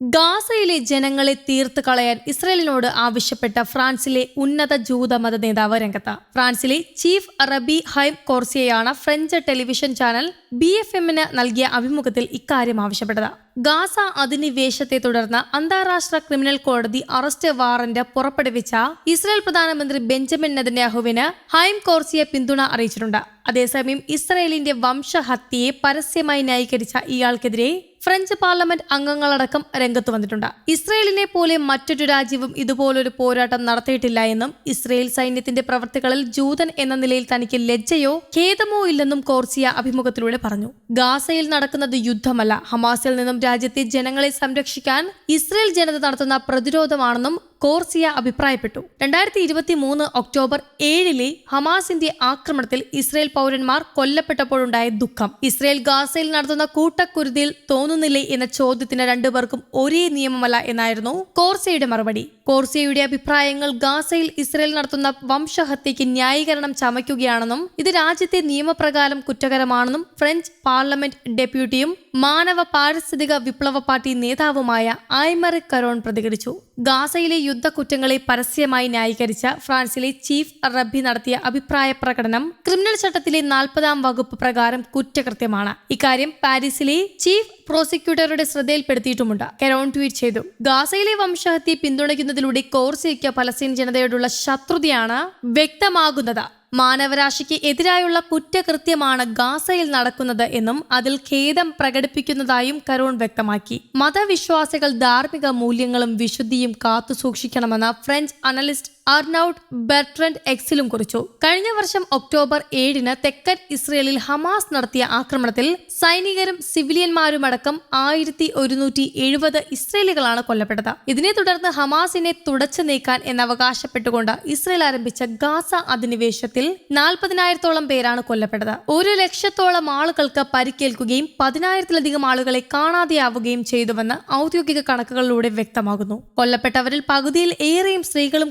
ഗാസയിലെ ജനങ്ങളെ തീർത്ത് കളയാൻ ഇസ്രയേലിനോട് ആവശ്യപ്പെട്ട ഫ്രാൻസിലെ ഉന്നത ജൂതമത നേതാവ് രംഗത്ത്. ഫ്രാൻസിലെ chief rabbi Haim കോർസിയയാണ് French television channel B F എമ്മിന് നൽകിയ അഭിമുഖത്തിൽ ഇക്കാര്യം ആവശ്യപ്പെട്ടത്. ഗാസ അധിനിവേശത്തെ തുടർന്ന് അന്താരാഷ്ട്ര ക്രിമിനൽ കോടതി അറസ്റ്റ് വാറന്റ് പുറപ്പെടുവിച്ച ഇസ്രായേൽ പ്രധാനമന്ത്രി ബെഞ്ചമിൻ നെതന്യാഹുവിന് ഹൈം കോർസിയെ പിന്തുണ അറിയിച്ചിട്ടുണ്ട്. അതേസമയം ഇസ്രായേലിന്റെ വംശഹത്യയെ പരസ്യമായി ന്യായീകരിച്ച ഇയാൾക്കെതിരെ ഫ്രഞ്ച് പാർലമെന്റ് അംഗങ്ങളടക്കം രംഗത്ത് വന്നിട്ടുണ്ട്. ഇസ്രയേലിനെ പോലെ മറ്റൊരു രാജ്യവും ഇതുപോലൊരു പോരാട്ടം നടത്തിയിട്ടില്ല എന്നും ഇസ്രയേൽ സൈന്യത്തിന്റെ പ്രവർത്തികളിൽ ജൂതൻ എന്ന നിലയിൽ തനിക്ക് ലജ്ജയോ ഖേദമോ ഇല്ലെന്നും കോർസിയ അഭിമുഖത്തിലൂടെ പറഞ്ഞു. ഗാസയിൽ നടക്കുന്നത് യുദ്ധമല്ല. ഹമാസിൽ നിന്നും രാജ്യത്തെ ജനങ്ങളെ സംരക്ഷിക്കാൻ ഇസ്രയേൽ ജനത നടത്തുന്ന പ്രതിരോധമാണെന്നും കോർസിയ അഭിപ്രായപ്പെട്ടു. രണ്ടായിരത്തി ഇരുപത്തി മൂന്ന് ഒക്ടോബർ ഏഴിലെ ഹമാസിന്റെ ആക്രമണത്തിൽ ഇസ്രയേൽ പൗരന്മാർ കൊല്ലപ്പെട്ടപ്പോഴുണ്ടായ ദുഃഖം. ഇസ്രയേൽ ഗാസയിൽ നടത്തുന്ന കൂട്ടക്കുരുതിയിൽ തോന്നുന്നില്ലേ എന്ന ചോദ്യത്തിന് രണ്ടുപേർക്കും ഒരേ നിയമമല്ല എന്നായിരുന്നു കോർസയുടെ മറുപടി. കോർസയുടെ അഭിപ്രായങ്ങൾ ഗാസയിൽ ഇസ്രയേൽ നടത്തുന്ന വംശഹത്യയ്ക്ക് ന്യായീകരണം ചമയ്ക്കുകയാണെന്നും ഇത് രാജ്യത്തെ നിയമപ്രകാരം കുറ്റകരമാണെന്നും ഫ്രഞ്ച് പാർലമെന്റ് ഡെപ്യൂട്ടിയും മാനവ പാരിസ്ഥിതിക വിപ്ലവ പാർട്ടി നേതാവുമായ ഐമറിക് കരോൺ പ്രതികരിച്ചു. ഗാസയിലെ യുദ്ധക്കുറ്റങ്ങളെ പരസ്യമായി ന്യായീകരിച്ച ഫ്രാൻസിലെ ചീഫ് റബ്ബി നടത്തിയ അഭിപ്രായ പ്രകടനം ക്രിമിനൽ ചട്ടത്തിലെ നാൽപ്പതാം വകുപ്പ് പ്രകാരം കുറ്റകൃത്യമാണ്. ഇക്കാര്യം പാരീസിലെ ചീഫ് പ്രോസിക്യൂട്ടറുടെ ശ്രദ്ധയിൽപ്പെടുത്തിയിട്ടുമുണ്ട്. കെറോൺ ട്വീറ്റ് ചെയ്തു. ഗാസയിലെ വംശഹത്യ പിന്തുണയ്ക്കുന്നതിലൂടെ കോർസിയയ്ക്ക് പലസ്തീൻ ജനതയോടുള്ള ശത്രുതയാണ് വ്യക്തമാകുന്നത്. മാനവരാശിക്ക് എതിരായുള്ള കുറ്റകൃത്യമാണ് ഗാസയിൽ നടക്കുന്നത് എന്നും അതിൽ ഖേദം പ്രകടിപ്പിക്കുന്നതായും കരോൺ വ്യക്തമാക്കി. മതവിശ്വാസികൾ ധാർമ്മിക മൂല്യങ്ങളും വിശുദ്ധിയും കാത്തുസൂക്ഷിക്കണമെന്ന് ഫ്രഞ്ച് അനലിസ്റ്റ് അർനൌട്ട് ബെർട്രൻഡ് എക്സിലും കുറിച്ചു. കഴിഞ്ഞ വർഷം ഒക്ടോബർ ഏഴിന് തെക്കൻ ഇസ്രയേലിൽ ഹമാസ് നടത്തിയ ആക്രമണത്തിൽ സൈനികരും സിവിലിയന്മാരുമടക്കം ആയിരത്തി ഒരുന്നൂറ്റി എഴുപത് ഇസ്രയേലികളാണ് കൊല്ലപ്പെട്ടത്. ഇതിനെ തുടർന്ന് ഹമാസിനെ തുടച്ചു നീക്കാൻ എന്നവകാശപ്പെട്ടുകൊണ്ട് ഇസ്രയേൽ ആരംഭിച്ച ഗാസ അധിനിവേശത്തിൽ നാൽപ്പതിനായിരത്തോളം പേരാണ് കൊല്ലപ്പെട്ടത്. ഒരു ലക്ഷത്തോളം ആളുകൾക്ക് പരിക്കേൽക്കുകയും പതിനായിരത്തിലധികം ആളുകളെ കാണാതെയാവുകയും ചെയ്തുവെന്ന് ഔദ്യോഗിക കണക്കുകളിലൂടെ വ്യക്തമാകുന്നു. കൊല്ലപ്പെട്ടവരിൽ പകുതിയിൽ ഏറെയും സ്ത്രീകളും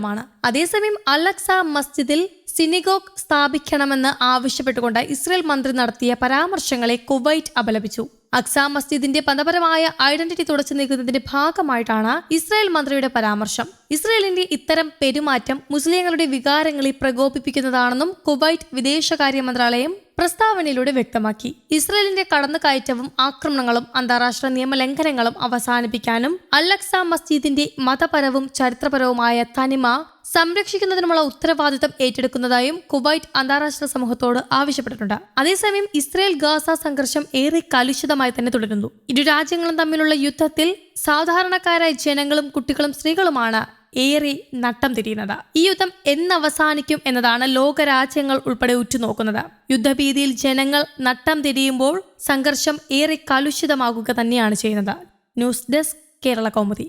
കുട്ടികളുമാണ് അതേസമയം അലക്സ മസ്ജിദിൽ സിനിഗോഗ് സ്ഥാപിക്കണമെന്ന് ആവശ്യപ്പെട്ടുകൊണ്ട് ഇസ്രയേൽ മന്ത്രി നടത്തിയ പരാമർശങ്ങളെ കുവൈറ്റ് അപലപിച്ചു. അക്സ മസ്ജിദിന്റെ മതപരമായ ഐഡന്റിറ്റി തുടച്ചു നീക്കുന്നതിന്റെ ഭാഗമായിട്ടാണ് ഇസ്രായേൽ മന്ത്രിയുടെ പരാമർശം. ഇസ്രായേലിന്റെ ഇത്തരം പെരുമാറ്റം മുസ്ലിങ്ങളുടെ വികാരങ്ങളെ പ്രകോപിപ്പിക്കുന്നതാണെന്നും കുവൈറ്റ് വിദേശകാര്യ മന്ത്രാലയം പ്രസ്താവനയിലൂടെ വ്യക്തമാക്കി. ഇസ്രയേലിന്റെ കടന്നുകയറ്റവും ആക്രമണങ്ങളും അന്താരാഷ്ട്ര നിയമലംഘനങ്ങളും അവസാനിപ്പിക്കാനും അല്ലക്സ മസ്ജിദിന്റെ മതപരവും ചരിത്രപരവുമായ തനിമ സംരക്ഷിക്കുന്നതിനുമുള്ള ഉത്തരവാദിത്തം ഏറ്റെടുക്കുന്നതായും കുവൈറ്റ് അന്താരാഷ്ട്ര സമൂഹത്തോട് ആവശ്യപ്പെട്ടിട്ടുണ്ട്. അതേസമയം ഇസ്രയേൽ ഗാസ സംഘർഷം ഏറെ കലുഷിതമായി തന്നെ തുടരുന്നു. ഇരു രാജ്യങ്ങളും തമ്മിലുള്ള യുദ്ധത്തിൽ സാധാരണക്കാരായ ജനങ്ങളും കുട്ടികളും സ്ത്രീകളുമാണ് ഏറെ നട്ടം തിരിയുന്നത്. ഈ യുദ്ധം എന്നവസാനിക്കും എന്നതാണ് ലോകരാജ്യങ്ങൾ ഉൾപ്പെടെ ഉറ്റുനോക്കുന്നത്. യുദ്ധഭീതിയിൽ ജനങ്ങൾ നട്ടം തിരിയുമ്പോൾ സംഘർഷം ഏറെ കലുഷിതമാകുക തന്നെയാണ് ചെയ്യുന്നത്. News desk Kerala Kaumudi.